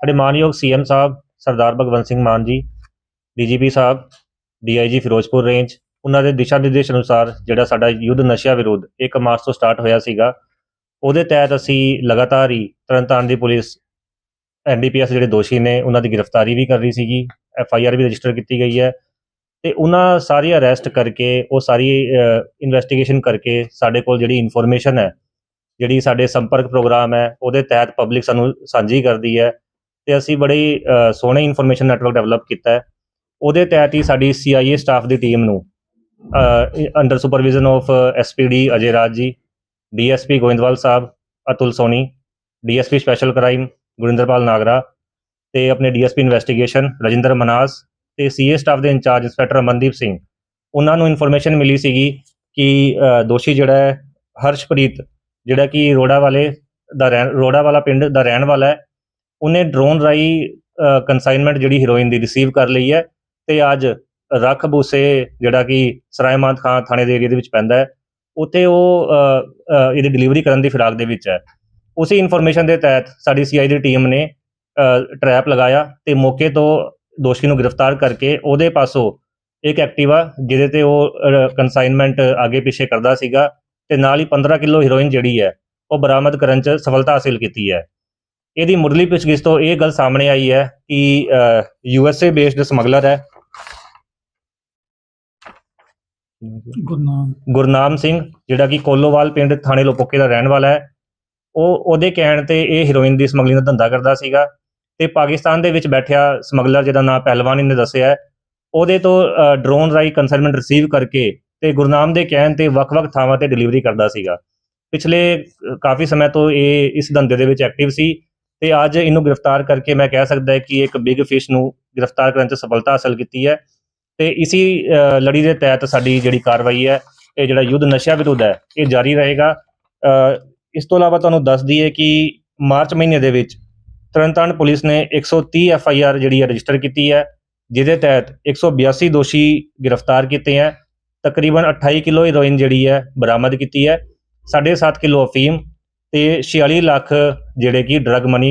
ਸਾਡੇ ਮਾਨਯੋਗ ਸੀਐਮ ਸਾਹਿਬ, ਸਰਦਾਰ ਭਗਵੰਤ ਸਿੰਘ ਮਾਨ ਜੀ, ਡੀਜੀਪੀ ਸਾਹਿਬ, DIG Firozpur range, ਉਹਨਾਂ ਦੇ ਦਿਸ਼ਾ ਨਿਰਦੇਸ਼ ਅਨੁਸਾਰ ਜਿਹੜਾ ਸਾਡਾ ਯੁੱਧ ਨਸ਼ਿਆਂ ਵਿਰੁੱਧ 1 ਮਾਰਚ ਤੋਂ ਸਟਾਰਟ ਹੋਇਆ ਸੀਗਾ, ਉਹਦੇ ਤਹਿਤ ਅਸੀਂ ਲਗਾਤਾਰ ਹੀ ਤਰਨਤਾਰਨ ਦੀ ਪੁਲਿਸ ਐਨਡੀਪੀਐਸ ਜਿਹੜੇ ਦੋਸ਼ੀ ਨੇ, ਉਹਨਾਂ ਦੀ ਗ੍ਰਿਫਤਾਰੀ ਵੀ ਕਰ ਰਹੀ ਸੀਗੀ, ਐੱਫ ਆਈ ਆਰ ਵੀ ਰਜਿਸਟਰ ਕੀਤੀ ਗਈ ਹੈ ਤੇ ਉਹਨਾਂ ਸਾਰੀ ਅਰੈਸਟ ਕਰਕੇ, ਉਹ ਸਾਰੀ ਇਨਵੈਸਟੀਗੇਸ਼ਨ ਕਰਕੇ ਸਾਡੇ ਕੋਲ ਜਿਹੜੀ ਇਨਫੋਰਮੇਸ਼ਨ ਹੈ, ਜਿਹੜੀ ਸਾਡੇ ਸੰਪਰਕ ਪ੍ਰੋਗਰਾਮ ਹੈ, ਉਹਦੇ ਤਹਿਤ ਪਬਲਿਕ ਸਾਨੂੰ ਸਾਂਝੀ ਕਰਦੀ ਹੈ ਤੇ ਅਸੀਂ ਬੜੀ ਸੋਹਣੇ ਇਨਫੋਰਮੇਸ਼ਨ ਨੈਟਵਰਕ ਡਿਵੈਲਪ ਕੀਤਾ ਹੈ। ਉਹਦੇ ਤਹਿਤ ਹੀ ਸਾਡੀ ਸੀਆਈਏ ਸਟਾਫ ਦੀ ਟੀਮ ਨੂੰ under supervision of SPD Ajay Raj ji DSP Goindwal Sahib, Atul Soni DSP special crime Gurinderpal Nagra ਤੇ ਆਪਣੇ ਡੀਐਸਪੀ ਇਨਵੈਸਟੀਗੇਸ਼ਨ ਰਜਿੰਦਰ ਮਨਾਸ ਤੇ ਸੀਏ ਸਟਾਫ ਦੇ ਇੰਚਾਰਜ ਇੰਸਪੈਕਟਰ ਅਮਨਦੀਪ ਸਿੰਘ। ਉਹਨਾਂ ਨੂੰ ਇਨਫੋਰਮੇਸ਼ਨ ਮਿਲੀ ਸੀਗੀ ਕਿ ਦੋਸ਼ੀ ਜਿਹੜਾ ਹੈ, ਹਰਸ਼ਪ੍ਰੀਤ, ਜਿਹੜਾ ਕਿ ਰੋੜਾ ਵਾਲੇ ਦਾ ਰਹਿਣ, ਰੋੜਾ ਵਾਲਾ ਪਿੰਡ ਦਾ ਰਹਿਣ ਵਾਲਾ ਹੈ। ਉਹਨੇ ਡਰੋਨ ਰਾਈ ਕੰਸਾਈਨਮੈਂਟ ਜਿਹੜੀ ਹੀਰੋਇਨ ਦੀ ਰਿਸੀਵ ਕਰ ਲਈ ਹੈ ਤੇ ਅੱਜ ਰੱਖ ਬੂਸੇ ਜਿਹੜਾ ਕਿ ਸਰਾਇਮਾਨ ਖਾਨ ਥਾਣੇ ਦੇ ਏਰੀਆ ਦੇ ਵਿੱਚ ਪੈਂਦਾ ਹੈ, ਉੱਥੇ ਉਹ ਇਹਦੀ ਡਿਲੀਵਰੀ ਕਰਨ ਦੀ ਫਿਰਾਕ ਦੇ ਵਿੱਚ ਹੈ। ਉਸੇ ਇਨਫੋਰਮੇਸ਼ਨ ਦੇ ਤਹਿਤ ਸਾਡੀ ਸੀਆਈ ਦੀ ਟੀਮ ਨੇ ਟਰੈਪ ਲਗਾਇਆ ਤੇ ਮੌਕੇ ਤੋਂ ਦੋਸ਼ੀ ਨੂੰ ਗ੍ਰਿਫਤਾਰ ਕਰਕੇ ਉਹਦੇ ਪਾਸੋਂ ਇੱਕ ਐਕਟਿਵਾ ਜਿਹਦੇ ਤੇ ਉਹ ਕੰਸਾਈਨਮੈਂਟ ਅੱਗੇ ਪਿੱਛੇ ਕਰਦਾ ਸੀਗਾ ਤੇ ਨਾਲ ਹੀ 15 ਕਿਲੋ ਹੀਰੋਇਨ ਜਿਹੜੀ ਹੈ, ਉਹ ਬਰਾਮਦ ਕਰਨ 'ਚ ਸਫਲਤਾ ਹਾਸਿਲ ਕੀਤੀ ਹੈ। ਇਹਦੀ ਮੁੱਢਲੀ ਪੁੱਛਗਿੱਛ ਤੋਂ ਇਹ ਗੱਲ ਸਾਹਮਣੇ ਆਈ ਹੈ ਕਿ ਯੂਐਸਏ ਬੇਸਡ ਸਮਗਲਰ ਹੈ। ਗੁਰਨਾਮ। ਗੁਰਨਾਮ ਸਿੰਘ ਜਿਹੜਾ ਕਿ ਕੋਲੋਵਾਲ ਪਿੰਡ ਥਾਣੇ ਲੋਪੋਕੇ ਦਾ ਰਹਿਣ ਵਾਲਾ ਹੈ। ਉਹ ਉਹਦੇ ਕਹਿਣ ਤੇ ਇਹ ਹੀਰੋਇਨ ਦੀ ਸਮਗਲਿੰਗ ਦਾ ਧੰਦਾ ਕਰਦਾ ਸੀਗਾ ਤੇ ਪਾਕਿਸਤਾਨ ਦੇ ਵਿੱਚ ਬੈਠਿਆ ਸਮਗਲਰ ਜਿਹਦਾ ਨਾਮ ਪਹਿਲਵਾਨ ਨੇ ਦੱਸਿਆ ਉਹਦੇ ਤੋਂ ਡਰੋਨ ਰਾਈ ਕੰਸਾਈਨਮੈਂਟ ਰਿਸੀਵ ਕਰਕੇ ਤੇ ਗੁਰਨਾਮ ਦੇ ਕਹਿਣ ਤੇ ਵੱਖ-ਵੱਖ ਥਾਵਾਂ ਤੇ ਡਿਲੀਵਰੀ ਕਰਦਾ ਸੀਗਾ। ਪਿਛਲੇ ਕਾਫੀ ਸਮੇਂ ਤੋਂ ਇਹ ਇਸ ਧੰਦੇ ਦੇ ਵਿੱਚ ਐਕਟਿਵ ਸੀ ਤੇ ਅੱਜ ਇਹਨੂੰ ਗ੍ਰਿਫਤਾਰ ਕਰਕੇ ਮੈਂ ਕਹਿ ਸਕਦਾ ਹੈ ਕਿ ਇੱਕ ਬਿਗ ਫਿਸ਼ ਨੂੰ ਗ੍ਰਿਫਤਾਰ ਕਰਨ 'ਚ ਸਫਲਤਾ ਹਾਸਲ ਕੀਤੀ ਹੈ। ਤੇ ਇਸੀ ਲੜੀ ਦੇ ਤਹਿਤ ਸਾਡੀ ਜਿਹੜੀ ਕਾਰਵਾਈ ਹੈ, ਇਹ ਜਿਹੜਾ ਯੁੱਧ ਨਸ਼ਿਆਂ ਵਿਰੁੱਧ ਹੈ, ਇਹ ਜਾਰੀ ਰਹੇਗਾ। ਇਸ ਤੋਂ ਇਲਾਵਾ ਤੁਹਾਨੂੰ ਦੱਸ ਦਈਏ ਕਿ ਮਾਰਚ ਮਹੀਨੇ ਦੇ ਵਿੱਚ ਤਰਨਤਾਰਨ ਪੁਲਿਸ ਨੇ 130 ਐਫ ਆਈ ਆਰ ਜਿਹੜੀ ਹੈ ਰਜਿਸਟਰ ਕੀਤੀ ਹੈ, ਜਿਹਦੇ ਤਹਿਤ 182 ਦੋਸ਼ੀ ਗ੍ਰਿਫਤਾਰ ਕੀਤੇ ਹੈ। ਤਕਰੀਬਨ 28 ਕਿਲੋ ਹੀਰੋਇਨ ਜਿਹੜੀ ਹੈ ਬਰਾਮਦ ਕੀਤੀ ਹੈ। 7.5 ਕਿਲੋ ਅਫੀਮ ਤੇ 46 ਲੱਖ ਜਿਹੜੇ ਕਿ ਡਰੱਗ ਮਨੀ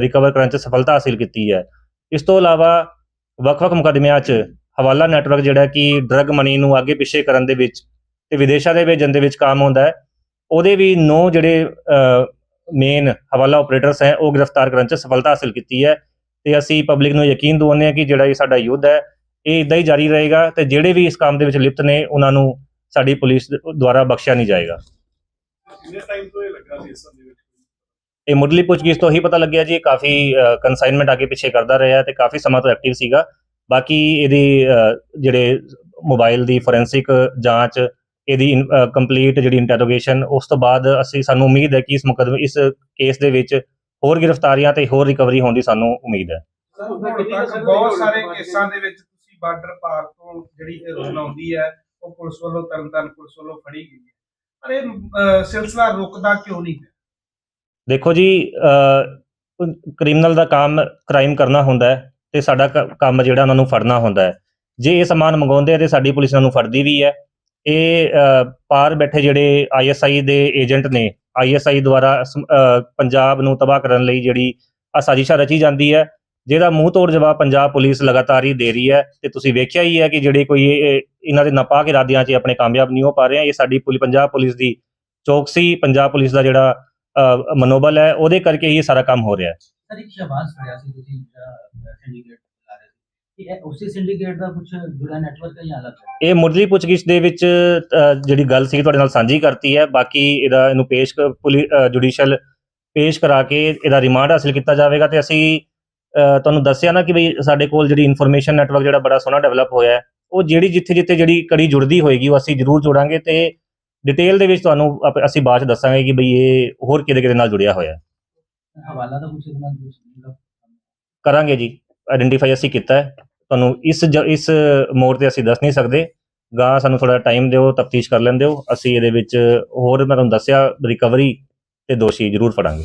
ਰਿਕਵਰ ਕਰਨ 'ਚ ਸਫਲਤਾ ਹਾਸਿਲ ਕੀਤੀ ਹੈ। ਇਸ ਤੋਂ ਇਲਾਵਾ ਵੱਖ-ਵੱਖ ਮੁਕੱਦਮਿਆਂ 'ਚ ਹਵਾਲਾ ਨੈਟਵਰਕ ਜਿਹੜਾ ਕਿ ਡਰੱਗ ਮਨੀ ਨੂੰ ਅੱਗੇ ਪਿੱਛੇ ਕਰਨ ਦੇ ਵਿੱਚ ਤੇ ਵਿਦੇਸ਼ਾਂ ਦੇ ਭੇਜਣ ਦੇ ਵਿੱਚ ਕੰਮ ਹੁੰਦਾ ਹੈ, ਉਹਦੇ ਵੀ ਨੌ ਜਿਹੜੇ ਮੇਨ ਹਵਾਲਾ ਆਪਰੇਟਰਸ ਹੈ, ਉਹ ਗ੍ਰਿਫਤਾਰ ਕਰਨ 'ਚ ਸਫਲਤਾ ਹਾਸਲ ਕੀਤੀ ਹੈ। ਤੇ ਅਸੀਂ ਪਬਲਿਕ ਨੂੰ ਯਕੀਨ ਦਿਵਾਉਂਦੇ ਹਾਂ ਕਿ ਜਿਹੜਾ ਇਹ ਸਾਡਾ ਯੁੱਧ ਹੈ, ਇਹ ਇਦਾਂ ਹੀ ਜਾਰੀ ਰਹੇਗਾ ਤੇ ਜਿਹੜੇ ਵੀ ਇਸ ਕੰਮ ਦੇ ਵਿੱਚ ਲਿਪਤ ਨੇ, ਉਹਨਾਂ ਨੂੰ ਸਾਡੀ ਪੁਲਿਸ ਦੁਆਰਾ ਬਖਸ਼ਿਆ ਨਹੀਂ ਜਾਏਗਾ। ਕਿੰਨੇ ਟਾਈਮ ਤੋਂ ਇਹ ਲੱਗਾ ਸੀ ਇਸ ਦੇ ਵਿੱਚ? ਇਹ ਮੁੱਢਲੀ ਪੁੱਛਗਿੱਛ ਤੋਂ ਹੀ ਪਤਾ ਲੱਗਿਆ ਜੀ ਇਹ ਕਾਫੀ ਕੰਸਾਈਨਮੈਂਟ ਅੱਗੇ ਪਿੱਛੇ ਕਰਦਾ ਰਿਹਾ ਤੇ ਕਾਫੀ ਸਮਾਂ ਤੋਂ ਐਕਟਿਵ ਸੀਗਾ। ਬਾਕੀ ਇਹਦੀ ਜਿਹੜੇ ਮੋਬਾਈਲ ਦੀ ਫੋਰੈਂਸਿਕ ਜਾਂਚ ਇਹਦੀ ਕੰਪਲੀਟ ਜਿਹੜੀ ਇੰਟਰੋਗੇਸ਼ਨ ਉਸ ਤੋਂ ਬਾਅਦ ਅਸੀਂ ਸਾਨੂੰ ਉਮੀਦ ਹੈ ਕਿ ਇਸ ਮੁਕਦਮੇ ਇਸ ਕੇਸ ਦੇ ਵਿੱਚ ਹੋਰ ਗ੍ਰਿਫਤਾਰੀਆਂ ਤੇ ਹੋਰ ਰਿਕਵਰੀ ਹੋਣ ਦੀ ਸਾਨੂੰ ਉਮੀਦ ਹੈ। ਬਹੁਤ ਸਾਰੇ ਕੇਸਾਂ ਦੇ ਵਿੱਚ ਤੁਸੀਂ ਬਾਰਡਰ ਪਾਰ ਤੋਂ ਜਿਹੜੀ ਹੈਰੋਇਨ ਆਉਂਦੀ ਹੈ ਉਹ ਪੁਲਿਸ ਵੱਲੋਂ ਤਰਨਤਾਰਨ ਪੁਲਿਸ ਵੱਲੋਂ ਫੜੀ ਗਈ ਹੈ। ਪਰ ਇਹ ਸਿਲਸਿਲਾ ਰੁਕਦਾ ਕਿਉਂ ਨਹੀਂ ਹੈ ਦੇਖੋ ਜੀ ਕ੍ਰਿਮੀਨਲ ਦਾ ਕੰਮ ਕ੍ਰਾਈਮ ਕਰਨਾ ਹੁੰਦਾ ਹੈ ਤੇ ਸਾਡਾ ਕ- ਕੰਮ ਜਿਹੜਾ ਉਹਨਾਂ ਨੂੰ ਫੜਨਾ ਹੁੰਦਾ ਹੈ। ਜੇ ਇਹ ਸਮਾਨ ਮੰਗਾਉਂਦੇ ਆ ਤੇ ਸਾਡੀ ਪੁਲਿਸ ਉਹਨਾਂ ਨੂੰ ਫੜਦੀ ਵੀ ਹੈ। ਇਹ ਪਾਰ ਬੈਠੇ ਜਿਹੜੇ ਆਈਐਸਆਈ ਦੇ ਏਜੰਟ ਨੇ ਆਈਐਸਆਈ ਦੁਆਰਾ ਸਮ- ਪੰਜਾਬ ਨੂੰ ਤਬਾਹ ਕਰਨ ਲਈ ਜਿਹੜੀ ਆ ਸਾਜ਼ਿਸ਼ਾਂ ਰਚੀ ਜਾਂਦੀ ਹੈ, ਜਿਹਦਾ ਮੂੰਹ ਤੋੜ ਜਵਾਬ ਪੰਜਾਬ ਪੁਲਿਸ ਲਗਾਤਾਰ ਹੀ ਦੇ ਰਹੀ ਹੈ ਤੇ ਤੁਸੀਂ ਵੇਖਿਆ ਹੀ ਹੈ ਕਿ ਜਿਹੜੇ ਕੋਈ ਇਹਨਾਂ ਦੇ ਨਾਪਾਕ ਇਰਾਦਿਆਂ 'ਚ ਆਪਣੇ ਕਾਮਯਾਬ ਨਹੀਂ ਹੋ ਪਾ ਰਹੇ ਆ ਇਹ ਸਾਡੀ ਪੁਲਿ, ਪੰਜਾਬ ਪੁਲਿਸ ਦੀ ਚੌਕਸੀ, ਪੰਜਾਬ ਪੁਲਿਸ ਦਾ ਜਿਹੜਾ ਮਨੋਬਲ ਹੈ ਉਹਦੇ ਕਰਕੇ ਹੀ ਇਹ ਸਾਰਾ ਕੰਮ ਹੋ ਰਿਹਾ ਹੈ। ਸਰ ਇੱਕ ਸ਼ਾਬਾਸ਼ ਫੜਿਆ ਸੀ ਤੁਸੀਂ ਜਿਹੜਾ ਸਿੰਡੀਕੇਟ ਲਾ ਰਹੇ ਸੀ। ਕਿ ਇਹ ਉਸੇ ਸਿੰਡੀਕੇਟ ਦਾ ਕੁਝ ਜੁੜਾ ਨੈਟਵਰਕ ਹੈ ਜਾਂ ਅਲੱਗ ਹੈ? ਇਹ ਮੁੱਢਲੀ ਪੁੱਛਗਿੱਛ ਦੇ ਵਿੱਚ ਜਿਹੜੀ ਗੱਲ ਸੀ ਤੁਹਾਡੇ ਨਾਲ ਸਾਂਝੀ ਕਰਤੀ ਹੈ। ਬਾਕੀ ਇਹਦਾ ਇਹਨੂੰ ਪੇਸ਼ ਜੁਡੀਸ਼ੀਅਲ ਪੇਸ਼ ਕਰਾ ਕੇ ਇਹਦਾ ਰਿਮਾਂਡ ਹਾਸਿਲ ਕੀਤਾ ਜਾਵੇਗਾ ਤੇ ਅਸੀਂ ਤੁਹਾਨੂੰ ਦੱਸਿਆ ਨਾ ਕਿ ਬਈ ਸਾਡੇ ਕੋਲ ਜਿਹੜੀ ਇਨਫੋਰਮੇਸ਼ਨ ਨੈਟਵਰਕ ਜਿਹੜਾ ਬੜਾ ਸੋਹਣਾ ਡਿਵੈਲਪ ਹੋਇਆ ਹੈ ਉਹ ਜਿਹੜੀ ਜਿੱਥੇ ਜਿੱਥੇ ਜਿਹੜੀ ਕੜੀ ਜੁੜਦੀ ਹੋਏਗੀ ਉਹ ਅਸੀਂ ਜ਼ਰੂਰ ਜੋੜਾਂਗੇ ਤੇ ਡਿਟੇਲ ਦੇ ਵਿੱਚ ਤੁਹਾਨੂੰ ਆਪ- ਅਸੀਂ ਬਾਅਦ ਚ ਦੱਸਾਂਗੇ ਕਿ ਬਈ ਇਹ ਹੋਰ ਕਿਹਦੇ ਕਿਹਦੇ ਨਾਲ ਜੁੜਿਆ ਹੋਇਆ। ਹੈ ਹਵਾਲਾ ਦਾ ਕੁਝ ਇਹਨਾਂ ਮਤਲਬ ਕਰਾਂਗੇ ਜੀ। ਆਇਡੈਂਟੀਫਾਈ ਅਸੀਂ ਕੀਤਾ ਹੈ। ਤੁਹਾਨੂੰ ਇਸ ਜ- ਇਸ ਮੋੜ ਤੇ ਅਸੀਂ ਦੱਸ ਨਹੀਂ ਸਕਦੇ। ਗਾਂ ਸਾਨੂੰ ਥੋੜਾ ਟਾਈਮ ਦਿਓ ਤਫਤੀਸ਼ ਕਰ ਲੈਂਦੇ ਹੋ। ਅਸੀਂ ਇਹਦੇ ਵਿੱਚ ਹੋਰ ਮੈਂ ਤੁਹਾਨੂੰ ਦੱਸਿਆ ਰਿਕਵਰੀ ਤੇ ਦੋਸ਼ੀ ਜ਼ਰੂਰ ਫੜਾਂਗੇ।